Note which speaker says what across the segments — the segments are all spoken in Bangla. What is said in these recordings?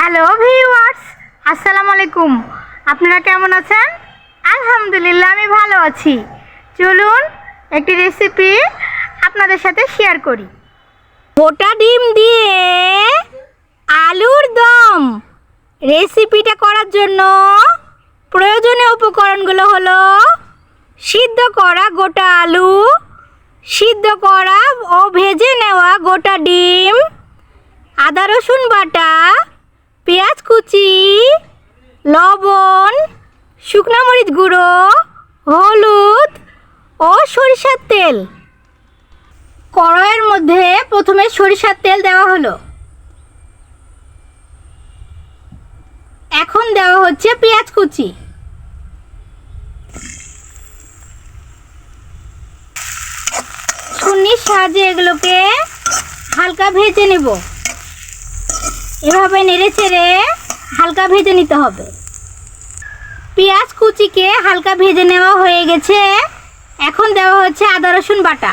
Speaker 1: হ্যালো ভিউয়ার্স আসসালামু আলাইকুম আপনারা কেমন আছেন? আলহামদুলিল্লাহ, আমি ভালো আছি। চলুন একটি রেসিপি আপনাদের সাথে শেয়ার করি। গোটা ডিম দিয়ে আলুর দম। রেসিপিটা করার জন্য প্রয়োজনীয় উপকরণগুলো হলো সিদ্ধ করা গোটা আলু, সিদ্ধ করা ও ভেজে নেওয়া গোটা ডিম, আদা রসুন বাটা পেঁয়াজ কুচি, লবণ, শুকনো মরিচ গুঁড়ো, হলুদ ও সরিষার তেল। কড়াইয়ের মধ্যে প্রথমে সরিষার তেল দেওয়া হলো। এখন দেওয়া হচ্ছে পেঁয়াজ কুচি। ছুনির সাহায্যে এগুলোকে হালকা ভেজে নেব। এভাবে নেড়ে চেড়ে হালকা ভেজে নিতে হবে। পেঁয়াজ কুচিকে হালকা ভেজে নেওয়া হয়ে গেছে। এখন দেওয়া হচ্ছে আদা, রসুন বাটা।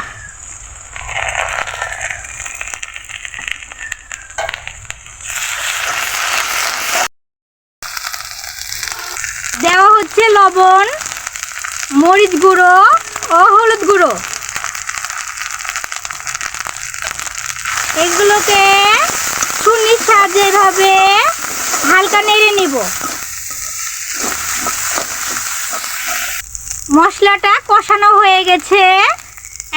Speaker 1: দেওয়া হচ্ছে লবণ, মরিচ গুঁড়ো ও হলুদ গুঁড়ো। এগুলোকে এভাবে হালকা নেড়ে নিব। মশলাটা কষানো হয়ে গেছে।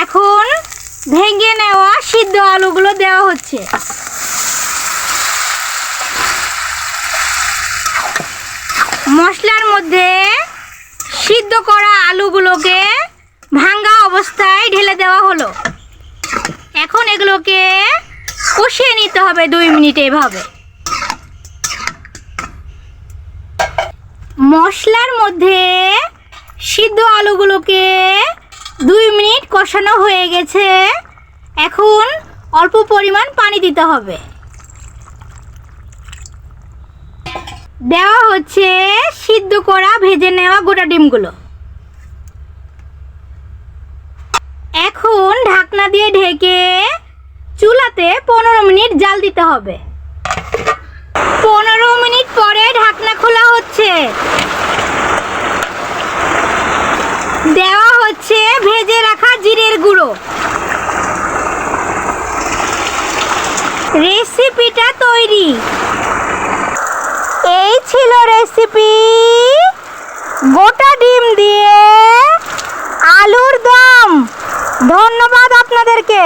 Speaker 1: এখন ভেঙে নেওয়া সিদ্ধ আলুগুলো দেওয়া হচ্ছে। মশলার মধ্যে সিদ্ধ করা আলুগুলোকে ভাঙ্গা অবস্থায় ঢেলে দেওয়া হলো। এখন এগুলোকে কষিয়ে নিতে হবে দুই মিনিট এভাবে। মশলার মধ্যে সিদ্ধ আলুগুলোকে দুই মিনিট কষানো হয়ে গেছে। এখন অল্প পরিমাণ পানি দিতে হবে। দেওয়া হচ্ছে সিদ্ধ করা ভেজে নেওয়া গোটা ডিমগুলো। এখন ঢাকনা দিয়ে ঢেকে চুলাতে পনেরো মিনিট জাল দিতে হবে। পনেরো মিনিট পরে ঢাকনা খোলা হচ্ছে। দেওয়া হচ্ছে ভেজে রাখা জিরের গুঁড়ো। রেসিপিটা তৈরি। এই ছিল রেসিপি। গোটা ডিম দিয়ে আলুর দম। ধন্যবাদ আপনাদেরকে।